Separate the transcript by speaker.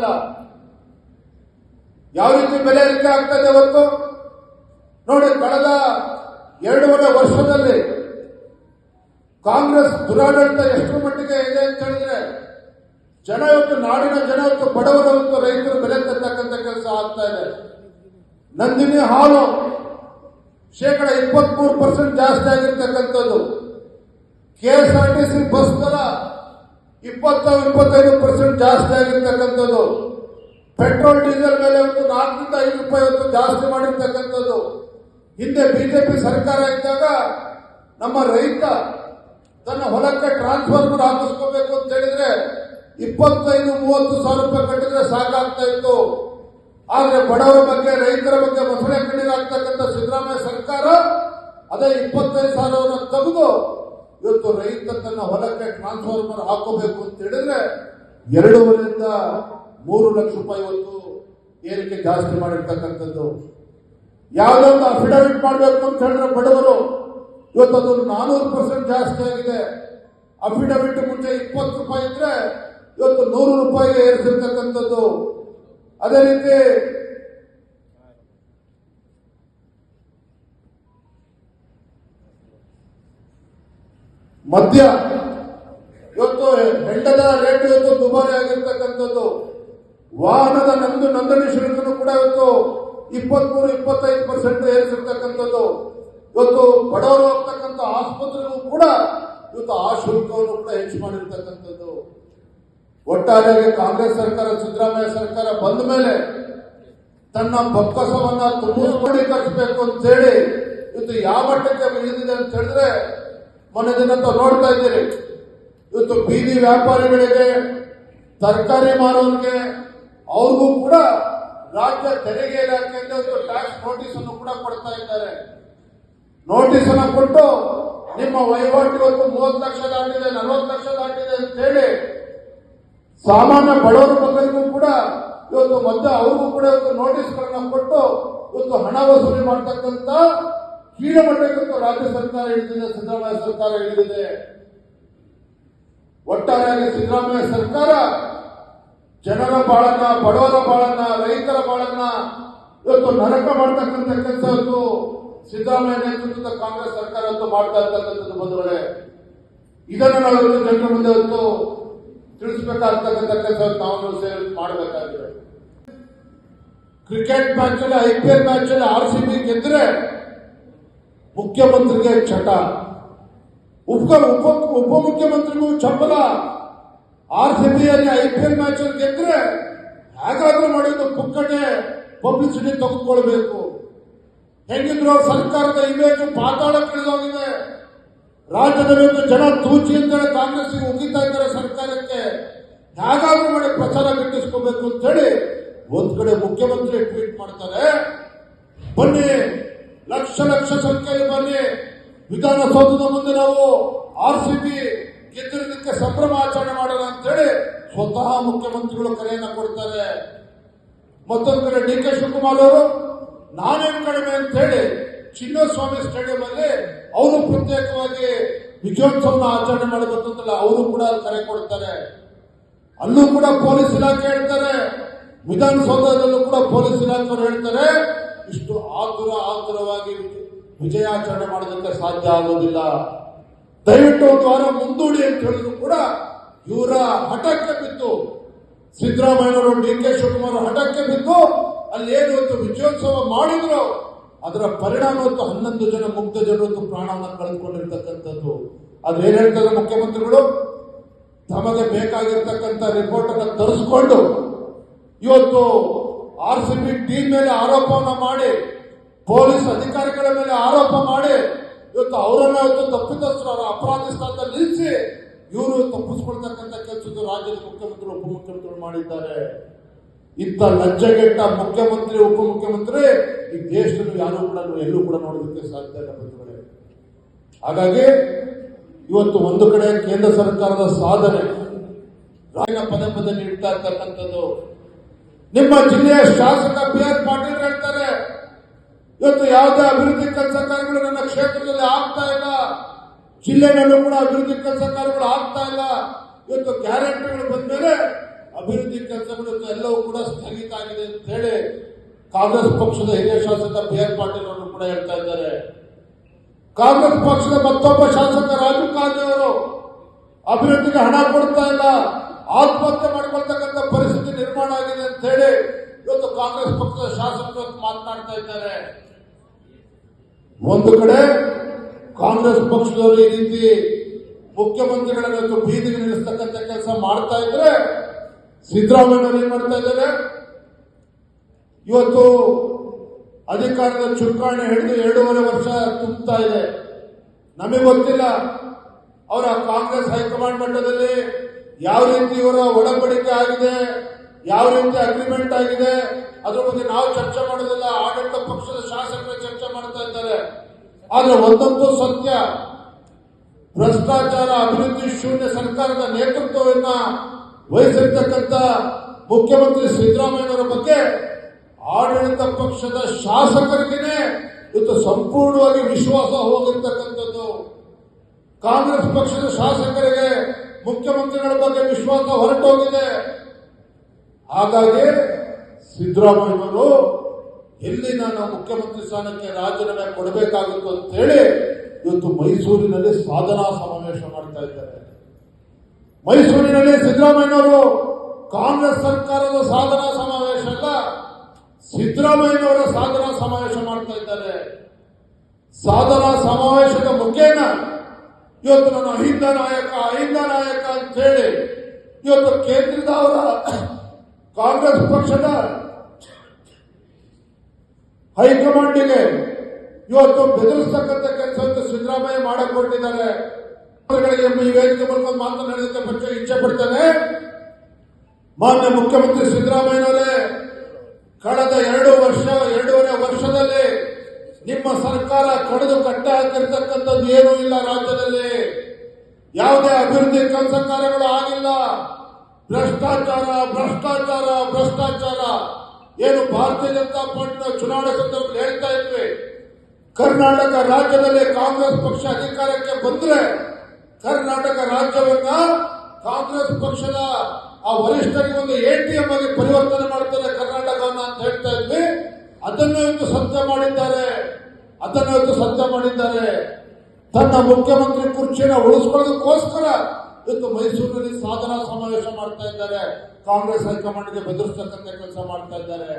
Speaker 1: ಇಲ್ಲ. ಯಾವ ರೀತಿ ಬೆಲೆ ಏರಿಕೆ ಆಗ್ತದೆ ಇವತ್ತು ನೋಡಿ, ಕಳೆದ ಎರಡೂವರೆ ವರ್ಷದಲ್ಲಿ ಕಾಂಗ್ರೆಸ್ ದುರಾಡಳಿತ ಎಷ್ಟು ಮಟ್ಟಿಗೆ ಇದೆ ಅಂತ ಹೇಳಿದ್ರೆ, ಜನ ಇವತ್ತು, ನಾಡಿನ ಜನ ಇವತ್ತು ಬಡವರ ಇವತ್ತು ರೈತರು ಬೆಲೆ ತರ್ತಕ್ಕಂಥ ಕೆಲಸ ಆಗ್ತಾ ಇದೆ. ನಂದಿನಿ ಹಾಲು ಶೇಕಡ ಇಪ್ಪತ್ಮೂರು ಪರ್ಸೆಂಟ್ ಜಾಸ್ತಿ ಆಗಿರ್ತಕ್ಕಂಥದ್ದು. K S R T C bus ದರ ಇಪ್ಪತ್ತು ಇಪ್ಪತ್ತೈದು ಪರ್ಸೆಂಟ್ ಜಾಸ್ತಿ ಆಗಿರ್ತಕ್ಕಂಥದ್ದು. ಪೆಟ್ರೋಲ್, ಡೀಸೆಲ್ ಮೇಲೆ ಒಂದು ನಾಲ್ಕರಿಂದ ಐದು ರೂಪಾಯಿ ಹೊತ್ತು ಜಾಸ್ತಿ ಮಾಡಿರ್ತಕ್ಕಂಥದ್ದು. ಹಿಂದೆ ಬಿಜೆಪಿ ಸರ್ಕಾರ ಇದ್ದಾಗ ನಮ್ಮ ರೈತ ತನ್ನ ಹೊಲಕ್ಕೆ ಟ್ರಾನ್ಸ್ಫಾರ್ಮರ್ ಹಾಕಿಸ್ಕೋಬೇಕು ಅಂತ ಹೇಳಿದ್ರೆ ಇಪ್ಪತ್ತೈದು, ಮೂವತ್ತು ಸಾವಿರ ರೂಪಾಯಿ ಕಟ್ಟಿದ್ರೆ ಸಾಕಾಗ್ತಾ ಇತ್ತು. ಆದ್ರೆ ಬಡವರ ಬಗ್ಗೆ, ರೈತರ ಬಗ್ಗೆ ಮೊಸಳೆ ಕಣ್ಣೀರಾಗ್ತಕ್ಕಂಥ ಸಿದ್ದರಾಮಯ್ಯ ಸರ್ಕಾರ ಅದೇ ಇಪ್ಪತ್ತೈದು ಸಾವಿರವನ್ನು ತೆಗೆದು ಇವತ್ತು ರೈತ ತನ್ನ ಹೊಲಕ್ಕೆ ಟ್ರಾನ್ಸ್ಫಾರ್ಮರ್ ಹಾಕೋಬೇಕು ಅಂತ ಹೇಳಿದ್ರೆ ಎರಡೂವರೆಯಿಂದ ಮೂರು ಲಕ್ಷ ರೂಪಾಯಿ ಒಂದು ಏರಿಕೆ ಜಾಸ್ತಿ ಮಾಡಿರ್ತಕ್ಕಂಥದ್ದು. ಯಾವ್ದೊಂದು ಅಫಿಡವಿಟ್ ಮಾಡಬೇಕು ಅಂತ ಹೇಳಿದ್ರೆ ಬಡವರು ಇವತ್ತು ಅದು ನಾನೂರು ಪರ್ಸೆಂಟ್ ಜಾಸ್ತಿ ಆಗಿದೆ. ಅಫಿಡವಿಟ್ ಮುಂಚೆ ಇಪ್ಪತ್ತು ರೂಪಾಯಿ ಇದ್ರೆ ಇವತ್ತು ನೂರು ರೂಪಾಯಿಗೆ ಏರಿಸಿರ್ತಕ್ಕಂಥದ್ದು. ಅದೇ ರೀತಿ ಮದ್ಯ ಇವತ್ತು ಹೆಂಡದ ರೇಟ್ ಇವತ್ತು ದುಬಾರಿ ಆಗಿರ್ತಕ್ಕಂಥದ್ದು. ವಾಹನದ ನಂದು ನೋಂದಣಿ ಶುಲ್ಕನು ಕೂಡ ಇವತ್ತು ಇಪ್ಪತ್ಮೂರು, ಇಪ್ಪತ್ತೈದು ಪರ್ಸೆಂಟ್ ಏರಿಸಿರ್ತಕ್ಕಂಥದ್ದು. ಇವತ್ತು ಬಡವರು ಹೋಗ್ತಕ್ಕಂಥ ಆಸ್ಪತ್ರೆಗೂ ಕೂಡ ಇವತ್ತು ಆ ಶುಲ್ಕವನ್ನು ಕೂಡ ಹೆಚ್ಚು ಮಾಡಿರ್ತಕ್ಕಂಥದ್ದು. ಒಟ್ಟಾರೆಯಾಗಿ ಕಾಂಗ್ರೆಸ್ ಸರ್ಕಾರ, ಸಿದ್ದರಾಮಯ್ಯ ಸರ್ಕಾರ ಬಂದ ಮೇಲೆ ತನ್ನ ಬೊಕ್ಕಸವನ್ನ ತುಂಬಡಿಕರಿಸಬೇಕು ಅಂತ ಹೇಳಿ ಇವತ್ತು ಯಾವ ಮಟ್ಟಕ್ಕೆ ಇಳಿದಿದೆ ಅಂತ ಹೇಳಿದ್ರೆ ಮೊನ್ನೆ ದಿನ ನೋಡ್ತಾ ಇದ್ದೀರಿ. ಇವತ್ತು ಬೀದಿ ವ್ಯಾಪಾರಿಗಳಿಗೆ ತರಕಾರಿ ಮಾರೋರಿಗೆ, ಅವ್ರಿಗೂ ಕೂಡ ರಾಜ್ಯ ತೆರಿಗೆ ಇಲಾಖೆಯಿಂದ ಒಂದು ಟ್ಯಾಕ್ಸ್ ನೋಟಿಸ್ ಅನ್ನು ಕೂಡ ಕೊಡ್ತಾ ಇದ್ದಾರೆ. ನೋಟಿಸ್ ಅನ್ನು ಕೊಟ್ಟು ನಿಮ್ಮ ವಹಿವಾಟು ಇವತ್ತು ಮೂವತ್ತು ಲಕ್ಷ ದಾಟಿದೆ, ನಲವತ್ತು ಲಕ್ಷ ದಾಟಿದೆ ಅಂತ ಹೇಳಿ ಸಾಮಾನ್ಯ ಬಡವರ ಮಕ್ಕಳಿಗೂ ಕೂಡ ಇವತ್ತು ಮತ್ತೆ ಅವ್ರಿಗೂ ಕೂಡ ಇವತ್ತು ನೋಟಿಸ್ಗಳನ್ನ ಕೊಟ್ಟು ಇವತ್ತು ಹಣ ವಸೂಲಿ ಮಾಡ್ತಕ್ಕಂಥ ಕೀಳಮಟ್ಟಕ್ಕೆ ರಾಜ್ಯ ಸರ್ಕಾರ ಹೇಳಿದೆ, ಸಿದ್ದರಾಮಯ್ಯ ಸರ್ಕಾರ ಹಿಡಿದಿದೆ ಒಟ್ಟಾರೆಯಾಗಿ ಸಿದ್ದರಾಮಯ್ಯ ಸರ್ಕಾರ ಜನರ ಬಾಳನ್ನ, ಬಡವರ ಬಾಳನ್ನ, ರೈತರ ಬಾಳನ್ನ ಇವತ್ತು ನರಕ ಮಾಡ್ತಕ್ಕಂಥ ಕೆಲಸ ಇವತ್ತು ಸಿದ್ದರಾಮಯ್ಯ ನೇತೃತ್ವದ ಕಾಂಗ್ರೆಸ್ ಸರ್ಕಾರ ಅಂತ ಮಾಡ್ತಾ ಇರ್ತಕ್ಕಂಥದ್ದು ಬಂಧುಗಳೇ. ಇದನ್ನು ನಾವು ಜನರ ಮುಂದೆ ಇವತ್ತು ತಿಳಿಸ್ಬೇಕಾಗ್ತಕ್ಕಂಥ ಕೆಲಸ ನಾವು ಮಾಡಬೇಕಾಗಿದೆ. ಕ್ರಿಕೆಟ್ ಮ್ಯಾಚ್ ಅಲ್ಲಿ ಐ ಪಿ ಎಲ್ ಮ್ಯಾಚ್ ಅಲ್ಲಿ ಆರ್ ಸಿ ಬಿ ಗೆದ್ರೆ ಮುಖ್ಯಮಂತ್ರಿಗೆ ಚಟ. ಉಪ ಉಪ ಉಪಮುಖ್ಯಮಂತ್ರಿಗೂ ಚಪ್ಪಲ. ಆರ್ ಸಿ ಬಿ ಅಲ್ಲಿ ಐ ಪಿ ಎಲ್ ಮ್ಯಾಚ್ ಅಲ್ಲಿ ಗೆದ್ರೆ ಹೇಗಾದ್ರೂ ಮಾಡಿದ್ದು ಪುಕ್ಕಟೆ ಪಬ್ಲಿಸಿಟಿ ತೆಗೆದುಕೊಳ್ಬೇಕು. ಹೆಂಗಿದ್ರು ಸರ್ಕಾರದ ಇಮೇಜ್ ಪಾತಾಳ ಇಳಿದೋಗಿದೆ ರಾಜ್ಯದಲ್ಲಿ ಒಂದು ಜನ ತೂಚಿ ಅಂತೇಳಿ ಕಾಂಗ್ರೆಸ್ಗೆ ಉಗಿತಾ ಇದ್ದಾರೆ ಸರ್ಕಾರಕ್ಕೆ. ಹೇಗಾದ್ರೂ ಮಾಡಿ ಪ್ರಚಾರ ಕಟ್ಟಿಸ್ಕೋಬೇಕು ಅಂತ ಹೇಳಿ ಒಂದ್ ಕಡೆ ಮುಖ್ಯಮಂತ್ರಿ ಟ್ವೀಟ್ ಮಾಡ್ತಾರೆ. ಬನ್ನಿ, ಲಕ್ಷ ಲಕ್ಷ ಸಂಖ್ಯೆಯಲ್ಲಿ ಬನ್ನಿ. ವಿಧಾನಸೌಧದ ಮುಂದೆ ನಾವು ಆರ್ ಸಿ ಬಿ ಗೆದ್ದಿರೋದಕ್ಕೆ ಸಂಭ್ರಮ ಆಚರಣೆ ಮಾಡೋಣ ಅಂತೇಳಿ ಸ್ವತಃ ಮುಖ್ಯಮಂತ್ರಿಗಳು ಕರೆಯನ್ನ ಕೊಡ್ತಾರೆ. ಮತ್ತೊಂದು ಕಡೆ ಡಿ ಕೆ ಶಿವಕುಮಾರ್ ಅವರು, ನಾನೇನ್ ಕಡಿಮೆ ಅಂತ ಹೇಳಿ ಚಿನ್ನಸ್ವಾಮಿ ಸ್ಟೇಡಿಯಂ ಅಲ್ಲಿ ಅವರು ಪ್ರತ್ಯೇಕವಾಗಿ ವಿಜಯೋತ್ಸವನ ಆಚರಣೆ ಮಾಡಬೇಕಂತಲ್ಲ ಅವರು ಕೂಡ ಕರೆ ಕೊಡ್ತಾರೆ. ಅಲ್ಲೂ ಕೂಡ ಪೊಲೀಸ್ ಇಲಾಖೆ ಹೇಳ್ತಾರೆ. ವಿಧಾನಸೌಧದಲ್ಲೂ ಕೂಡ ಪೊಲೀಸ್ ಇಲಾಖೆಯವರು ಹೇಳ್ತಾರೆ, ಇಷ್ಟು ಆತುರ ಆತುರವಾಗಿ ವಿಜಯಾಚರಣೆ ಮಾಡೋದಕ್ಕೆ ಸಾಧ್ಯ ಆಗೋದಿಲ್ಲ. ದಯವಿಟ್ಟು ಒಂದು ವಾರ ಮುಂದೂಡಿ ಅಂತ ಹೇಳಿದ್ರು ಕೂಡ ಇವರ ಹಠಕ್ಕೆ ಬಿತ್ತು. ಸಿದ್ದರಾಮಯ್ಯನವರು ಡಿ ಕೆ ಶಿವಕುಮಾರ್ ಹಠಕ್ಕೆ ಬಿದ್ದು ಅಲ್ಲಿ ಏನು ವಿಜಯೋತ್ಸವ ಮಾಡಿದ್ರು. ಅದರ ಪರಿಣಾಮ ಇವತ್ತು ಹನ್ನೊಂದು ಜನ ಮುಗ್ಧ ಜನರು ಇವತ್ತು ಪ್ರಾಣವನ್ನು ಕಳೆದುಕೊಂಡಿರ್ತಕ್ಕಂಥದ್ದು. ಅದು ಏನ್ ಹೇಳ್ತಾರೆ ಮುಖ್ಯಮಂತ್ರಿಗಳು? ತಮಗೆ ಬೇಕಾಗಿರ್ತಕ್ಕಂಥ ರಿಪೋರ್ಟ್ ಅನ್ನು ತರಿಸ್ಕೊಂಡು ಇವತ್ತು ಆರ್ ಸಿ ಬಿ ಟೀಮ್ ಮೇಲೆ ಆರೋಪವನ್ನು ಮಾಡಿ ಪೊಲೀಸ್ ಅಧಿಕಾರಿಗಳ ಮೇಲೆ ಆರೋಪ ಮಾಡಿ ಇವತ್ತು ಅವರನ್ನ ಇವತ್ತು ತಪ್ಪಿತಸ್ಥರು ಅವರ ಅಪರಾಧಿ ನಿಲ್ಲಿಸಿ ಇವರು ತಪ್ಪಿಸ್ಕೊಳ್ತಕ್ಕಂಥ ಕೆಲಸದ ರಾಜ್ಯದ ಮುಖ್ಯಮಂತ್ರಿ, ಉಪಮುಖ್ಯಮಂತ್ರಿಗಳು ಮಾಡಿದ್ದಾರೆ. ಇಂಥ ಲಜ್ಜೆಗೆಟ್ಟ ಮುಖ್ಯಮಂತ್ರಿ, ಉಪಮುಖ್ಯಮಂತ್ರಿ ಈ ದೇಶದಲ್ಲಿ ಯಾರು ಕೂಡ ಎಲ್ಲೂ ಕೂಡ ನೋಡೋದಕ್ಕೆ ಸಾಧ್ಯ ಇಲ್ಲ ಬಂಧುಗಳೇ. ಹಾಗಾಗಿ ಇವತ್ತು ಒಂದು ಕಡೆ ಕೇಂದ್ರ ಸರ್ಕಾರದ ಸಾಧನೆ ರಾಜ್ಯ ಪದೇ ಪದೇ ನೀಡ್ತಾ ಇರ್ತಕ್ಕಂಥದ್ದು. ನಿಮ್ಮ ಜಿಲ್ಲೆಯ ಶಾಸಕ ಬಿ ಆರ್ ಪಾಟೀಲ್ ಇವತ್ತು ಯಾವುದೇ ಅಭಿವೃದ್ಧಿ ಕೆಲಸ ಕಾರ್ಯಗಳು ನನ್ನ ಕ್ಷೇತ್ರದಲ್ಲಿ ಆಗ್ತಾ ಇಲ್ಲ. ಜಿಲ್ಲೆನಲ್ಲೂ ಕೂಡ ಅಭಿವೃದ್ಧಿ ಕೆಲಸ ಕಾರ್ಯಗಳು ಆಗ್ತಾ ಇಲ್ಲ. ಇವತ್ತು ಗ್ಯಾರಂಟಿಗಳು ಬಂದ್ಮೇಲೆ ಅಭಿವೃದ್ಧಿ ಕೆಲಸಗಳು ಎಲ್ಲವೂ ಕೂಡ ಸ್ಥಗಿತ ಆಗಿದೆ ಅಂತ ಹೇಳಿ ಕಾಂಗ್ರೆಸ್ ಪಕ್ಷದ ಹಿರಿಯ ಶಾಸಕ ಬಿ ಆರ್ ಪಾಟೀಲ್ ಅವರು ಕೂಡ ಹೇಳ್ತಾ ಇದ್ದಾರೆ. ಕಾಂಗ್ರೆಸ್ ಪಕ್ಷದ ಮತ್ತೊಬ್ಬ ಶಾಸಕ ರಾಜೀವ್ ಗಾಂಧಿ ಅವರು ಅಭಿವೃದ್ಧಿಗೆ ಹಣ ಕೊಡ್ತಾ ಇಲ್ಲ. ಆತ್ಮಹತ್ಯೆ ಮಾಡ್ಕೊಳ್ತಕ್ಕಂಥ ಪರಿಸ್ಥಿತಿ ನಿರ್ಮಾಣ ಆಗಿದೆ ಅಂತ ಹೇಳಿ ಇವತ್ತು ಕಾಂಗ್ರೆಸ್ ಪಕ್ಷದ ಶಾಸಕರು ಮಾತನಾಡ್ತಾ ಇದ್ದಾರೆ. ಒಂದು ಕಡೆ ಕಾಂಗ್ರೆಸ್ ಪಕ್ಷದವರು ಈ ರೀತಿ ಮುಖ್ಯಮಂತ್ರಿಗಳನ್ನ ಬೀದಿಗೆ ನಿಲ್ಲಿಸ್ತಕ್ಕಂಥ ಕೆಲಸ ಮಾಡ್ತಾ ಇದ್ರೆ ಸಿದ್ದರಾಮಯ್ಯ ಏನ್ ಮಾಡ್ತಾ ಇದ್ದಾರೆ? ಇವತ್ತು ಅಧಿಕಾರದ ಚುಕ್ಕಾಣಿ ಹಿಡಿದು ಎರಡೂವರೆ ವರ್ಷ ತುಂಬುತ್ತಾ ಇದೆ. ನಮಗೆ ಗೊತ್ತಿಲ್ಲ ಅವರ ಕಾಂಗ್ರೆಸ್ ಹೈಕಮಾಂಡ್ ಮಟ್ಟದಲ್ಲಿ ಯಾವ ರೀತಿ ಇವರ ಒಡಂಬಡಿಕೆ ಆಗಿದೆ, ಯಾವ ರೀತಿ ಅಗ್ರಿಮೆಂಟ್ ಆಗಿದೆ, ಅದ್ರ ಬಗ್ಗೆ ನಾವು ಚರ್ಚೆ ಮಾಡೋದಿಲ್ಲ. ಆಡಳಿತ ಪಕ್ಷದ ಶಾಸಕರು ಇದ್ದಾರೆ ಆದ್ರೆ ಒಂದಂತೂ ಸತ್ಯ, ಭ್ರಷ್ಟಾಚಾರ, ಅಭಿವೃದ್ಧಿ, ಶೂನ್ಯ ಸರ್ಕಾರದ ನೇತೃತ್ವವನ್ನ ವಹಿಸಿರ್ತಕ್ಕಂಥ ಮುಖ್ಯಮಂತ್ರಿ ಸಿದ್ದರಾಮಯ್ಯನವರ ಬಗ್ಗೆ ಆಡಳಿತ ಪಕ್ಷದ ಶಾಸಕರಿಗೆ ಇವತ್ತು ಸಂಪೂರ್ಣವಾಗಿ ವಿಶ್ವಾಸ ಹೋಗಿರ್ತಕ್ಕಂಥದ್ದು ಕಾಂಗ್ರೆಸ್ ಪಕ್ಷದ ಶಾಸಕರಿಗೆ ಮುಖ್ಯಮಂತ್ರಿಗಳ ಬಗ್ಗೆ ವಿಶ್ವಾಸ ಹೊರಟೋಗಿದೆ. ಹಾಗಾಗಿ ಸಿದ್ದರಾಮಯ್ಯನವರು ಎಲ್ಲಿ ನಾನು ಮುಖ್ಯಮಂತ್ರಿ ಸ್ಥಾನಕ್ಕೆ ರಾಜೀನಾಮೆ ಕೊಡಬೇಕಾಗುತ್ತೆ ಅಂತ ಹೇಳಿ ಇವತ್ತು ಮೈಸೂರಿನಲ್ಲಿ ಸಾಧನಾ ಸಮಾವೇಶ ಮಾಡ್ತಾ ಇದ್ದಾರೆ. ಮೈಸೂರಿನಲ್ಲಿ ಸಿದ್ದರಾಮಯ್ಯನವರು ಕಾಂಗ್ರೆಸ್ ಸರ್ಕಾರದ ಸಾಧನಾ ಸಮಾವೇಶ ಅಲ್ಲ, ಸಿದ್ದರಾಮಯ್ಯನವರ ಸಾಧನಾ ಸಮಾವೇಶ ಮಾಡ್ತಾ ಇದ್ದಾರೆ. ಸಾಧನಾ ಸಮಾವೇಶದ ಮುಖೇನ ಇವತ್ತು ನನ್ನ ಅಹಿಂದ ನಾಯಕ ಅಹಿಂದ ನಾಯಕ ಅಂತ ಹೇಳಿ ಇವತ್ತು ಕೇಂದ್ರದ ಅವರ ಕಾಂಗ್ರೆಸ್ ಪಕ್ಷದ ಹೈಕಮಾಂಡಿಗೆ ಇವತ್ತು ಬೆದರಿಸ್ತಕ್ಕಂಥ ಕೆಲಸವನ್ನು ಸಿದ್ದರಾಮಯ್ಯ ಮಾಡಕ್ ಹೊರಟಿದ್ದಾರೆ ವೇದಿಕೆ ಮೂಲಕ ಮಾತನಾಡಿದ ಪಕ್ಷ ಇಚ್ಛೆ ಪಡ್ತಾನೆ. ಮಾನ್ಯ ಮುಖ್ಯಮಂತ್ರಿ ಸಿದ್ದರಾಮಯ್ಯನವರೇ, ಕಳೆದ ಎರಡು ವರ್ಷ, ಎರಡೂವರೆ ವರ್ಷದಲ್ಲಿ ನಿಮ್ಮ ಸರ್ಕಾರ ಕಡಿದು ಕಟ್ಟ ಹಾಕಿರ್ತಕ್ಕಂಥದ್ದು ಏನೂ ಇಲ್ಲ ರಾಜ್ಯದಲ್ಲಿ. ಯಾವುದೇ ಅಭಿವೃದ್ಧಿ ಕೆಲಸ ಕಾರ್ಯಗಳು ಆಗಿಲ್ಲ. ಭ್ರಷ್ಟಾಚಾರ ಭ್ರಷ್ಟಾಚಾರ ಭ್ರಷ್ಟಾಚಾರ. ಏನು ಭಾರತೀಯ ಜನತಾ ಪಾರ್ಟಿನ ಚುನಾವಣೆ ಸಂದರ್ಭದಲ್ಲಿ ಹೇಳ್ತಾ ಇದ್ವಿ, ಕರ್ನಾಟಕ ರಾಜ್ಯದಲ್ಲಿ ಕಾಂಗ್ರೆಸ್ ಪಕ್ಷ ಅಧಿಕಾರಕ್ಕೆ ಬಂದ್ರೆ ಕರ್ನಾಟಕ ರಾಜ್ಯವನ್ನ ಕಾಂಗ್ರೆಸ್ ಪಕ್ಷದ ಆ ವರಿಷ್ಠರಿಗೆ ಒಂದು ಎಟಿಎಂ ಆಗಿ ಪರಿವರ್ತನೆ ಮಾಡ್ತಾರೆ ಕರ್ನಾಟಕವನ್ನ ಅಂತ ಹೇಳ್ತಾ ಇದ್ವಿ. ಅದನ್ನು ಇವತ್ತು ಸತ್ಯ ಮಾಡಿದ್ದಾರೆ. ಅದನ್ನು ಇವತ್ತು ಸತ್ಯ ಮಾಡಿದ್ದಾರೆ. ತನ್ನ ಮುಖ್ಯಮಂತ್ರಿ ಕುರ್ಚಿನ ಉಳಿಸ್ಕೊಳ್ಳೋದಕ್ಕೋಸ್ಕರ ಇವತ್ತು ಮೈಸೂರಿನಲ್ಲಿ ಸಾಧನಾ ಸಮಾವೇಶ ಮಾಡ್ತಾ ಇದ್ದಾರೆ. ಕಾಂಗ್ರೆಸ್ ಹೈಕಮಾಂಡ್ಗೆ ಬೆದರಿಸ್ತಕ್ಕಂಥ ಕೆಲಸ ಮಾಡ್ತಾ ಇದ್ದಾರೆ.